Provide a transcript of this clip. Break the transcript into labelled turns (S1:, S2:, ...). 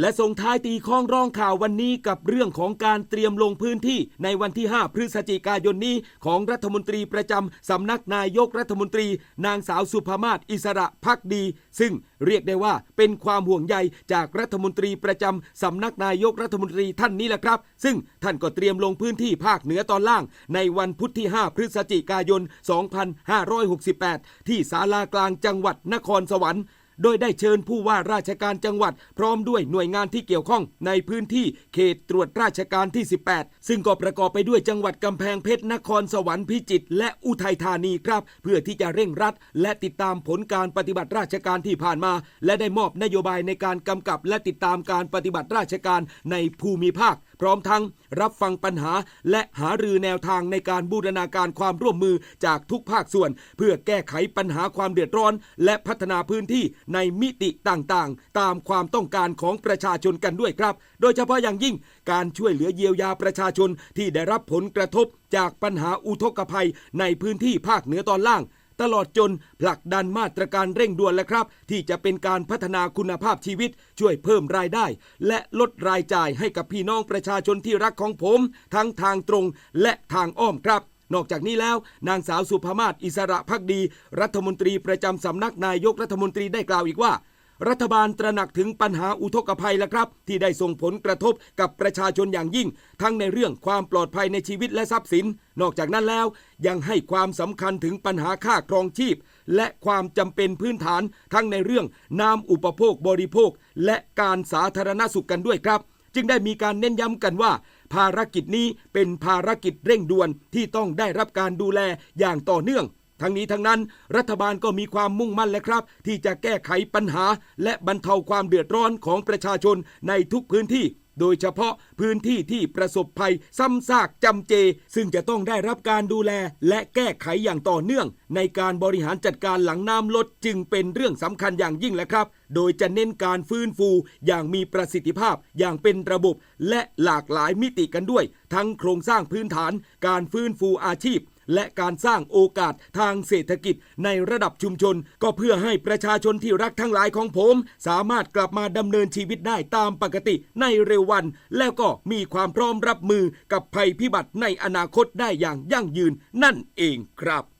S1: และส่งท้ายตีข้องร้องข่าววันนี้กับเรื่องของการเตรียมลงพื้นที่ในวันที่ 5 พฤศจิกายนนี้ของรัฐมนตรีประจำสำนักนายกรัฐมนตรี นางสาวสุภามาศอิสระพักดี ซึ่งเรียกได้ว่าเป็นความห่วงใยจากรัฐมนตรีประจำสำนักนายกรัฐมนตรีท่านนี้แหละครับ ซึ่งท่านก็เตรียมลงพื้นที่ภาคเหนือตอนล่าง ในวันพุธที่ 5 พฤศจิกายน 2568 ที่ศาลากลางจังหวัดนครสวรรค์ โดยได้เชิญผู้ว่าราชการจังหวัด พร้อมด้วยหน่วยงานที่เกี่ยวข้องในพื้นที่เขตตรวจราชการที่ 18 ซึ่งก็ประกอบไปด้วยจังหวัดกำแพงเพชรนครสวรรค์พิจิตรและอุทัยธานีครับ เพื่อที่จะเร่งรัด และติดตามผลการปฏิบัติราชการที่ผ่านมา และได้มอบนโยบายในการกำกับและติดตามการปฏิบัติราชการในภูมิภาค พร้อมทั้งรับฟังปัญหา และหารือแนวทางในการบูรณาการความร่วมมือจากทุกภาคส่วน เพื่อแก้ไขปัญหาความเดือดร้อน และพัฒนาพื้นที่ในมิติต่างๆ ตามความต้องการของประชาชนกันด้วยครับ โดยเฉพาะอย่างยิ่งการช่วยเหลือเยียวยาประชาชนที่ได้รับผลกระทบจากปัญหาอุทกภัยในพื้นที่ภาคเหนือตอนล่างตลอดจนผลักดันมาตรการเร่งด่วนแล้วครับ ที่จะเป็นการพัฒนาคุณภาพชีวิต ช่วยเพิ่มรายได้ และลดรายจ่ายให้กับพี่น้องประชาชนที่รักของผม ทั้งทางตรงและทางอ้อมครับ นอกจากนี้แล้ว นางสาวสุภามาศอิสระพักดี รัฐมนตรีประจำสำนักนายกรัฐมนตรีได้กล่าวอีกว่า รัฐบาลตระหนักถึงปัญหาอุทกภัยแล้วครับ ที่ได้ส่งผลกระทบกับประชาชนอย่างยิ่ง ทั้งในเรื่องความปลอดภัยในชีวิตและทรัพย์สิน นอกจากนั้นแล้ว ยังให้ความสำคัญถึงปัญหาค่าครองชีพ และความจำเป็นพื้นฐาน ทั้งในเรื่องน้ำอุปโภคบริโภค และการสาธารณสุขกันด้วยครับจึงได้มีการเน้นย้ำกันว่า ภารกิจนี้เป็นภารกิจเร่งด่วนที่ต้องได้รับการดูแลอย่างต่อเนื่อง ทั้งนี้ทั้งนั้น รัฐบาลก็มีความมุ่งมั่นและครับ ที่จะแก้ไขปัญหา และบรรเทาความเดือดร้อนของประชาชนในทุกพื้นที่ โดยเฉพาะพื้นที่ที่ประสบภัยซ้ำซากจำเจ ซึ่งจะต้องได้รับการดูแล และแก้ไขอย่างต่อเนื่อง ในการบริหารจัดการหลังน้ำลดจึงเป็นเรื่องสำคัญอย่างยิ่งแหละครับ โดยจะเน้นการฟื้นฟูอย่างมีประสิทธิภาพอย่างเป็นระบบ และหลากหลายมิติกันด้วย ทั้งโครงสร้างพื้นฐาน การฟื้นฟูอาชีพ และการสร้างโอกาสทางเศรษฐกิจในระดับชุมชน ก็เพื่อให้ประชาชนที่รักทั้งหลายของผม สามารถกลับมาดำเนินชีวิตได้ตามปกติในเร็ววัน แล้วก็มีความพร้อมรับมือกับภัยพิบัติในอนาคตได้อย่างยั่งยืนนั่นเองครับ